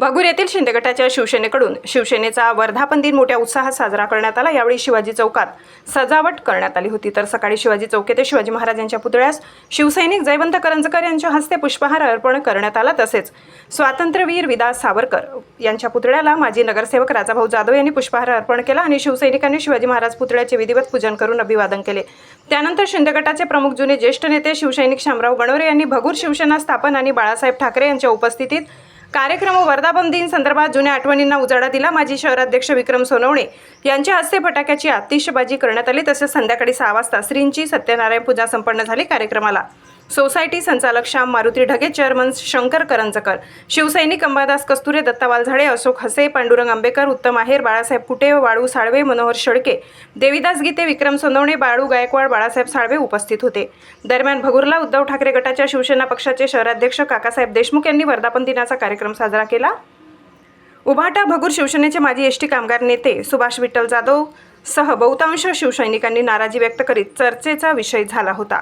भगूर येथील शिंदे गटाच्या शिवसेनेकडून शिवसेनेचा वर्धापन दिन मोठ्या उत्साहात साजरा करण्यात आला. यावेळी शिवाजी चौकात सजावट करण्यात आली होती. तर सकाळी शिवाजी चौक येथे शिवाजी महाराजांच्या पुतळ्यास शिवसैनिक जयवंत करंजकर यांच्या हस्ते पुष्पहार अर्पण करण्यात आला. तसेच स्वातंत्र्यवीर विदास सावरकर यांच्या पुतळ्याला माजी नगरसेवक राजाभाऊ जाधव यांनी पुष्पहार अर्पण केला आणि शिवसैनिकांनी शिवाजी महाराज पुतळ्याचे विधिवत पूजन करून अभिवादन केले. त्यानंतर शिंदे गटाचे प्रमुख जुने ज्येष्ठ नेते शिवसैनिक शामराव गणोरे यांनी भगूर शिवसेना स्थापन आणि बाळासाहेब ठाकरे यांच्या उपस्थितीत कार्यक्रम व वर्धापन दिन संदर्भात जुन्या आठवणींना उजाळा दिला माजी शहराध्यक्ष विक्रम सोनवणे. यांच्या हस्ते फटाक्याची आतिषबाजी करण्यात आली तसेच संध्याकाळी सहा वाजता श्रींची सत्यनारायण पूजा संपन्न झाली कार्यक्रमाला. सोसायटी संचालक श्याम मारुती ढगे चेअरमन शंकर करंजकर शिवसैनिक अंबादास कस्तुरे दत्तावाल झाडे अशोक हसे पांडुरंग आंबेकर उत्तम आहेर बाळासाहेब कुटे वाळू साळवे मनोहर शेळके देविदास गीते विक्रम सोनवणे बाळू गायकवाड बाळासाहेब साळवे उपस्थित होते. दरम्यान भगुरला उद्धव ठाकरे गटाच्या शिवसेना पक्षाचे शहराध्यक्ष काकासाहेब देशमुख यांनी वर्धापन दिनाचा कार्यक्रम साजरा केला. उभाटा भगूर शिवसेनेचे माजी एसटी कामगार नेते सुभाष विठ्ठल जाधव सह बहुतांश शिवसैनिकांनी नाराजी व्यक्त करीत चर्चेचा विषय झाला होता.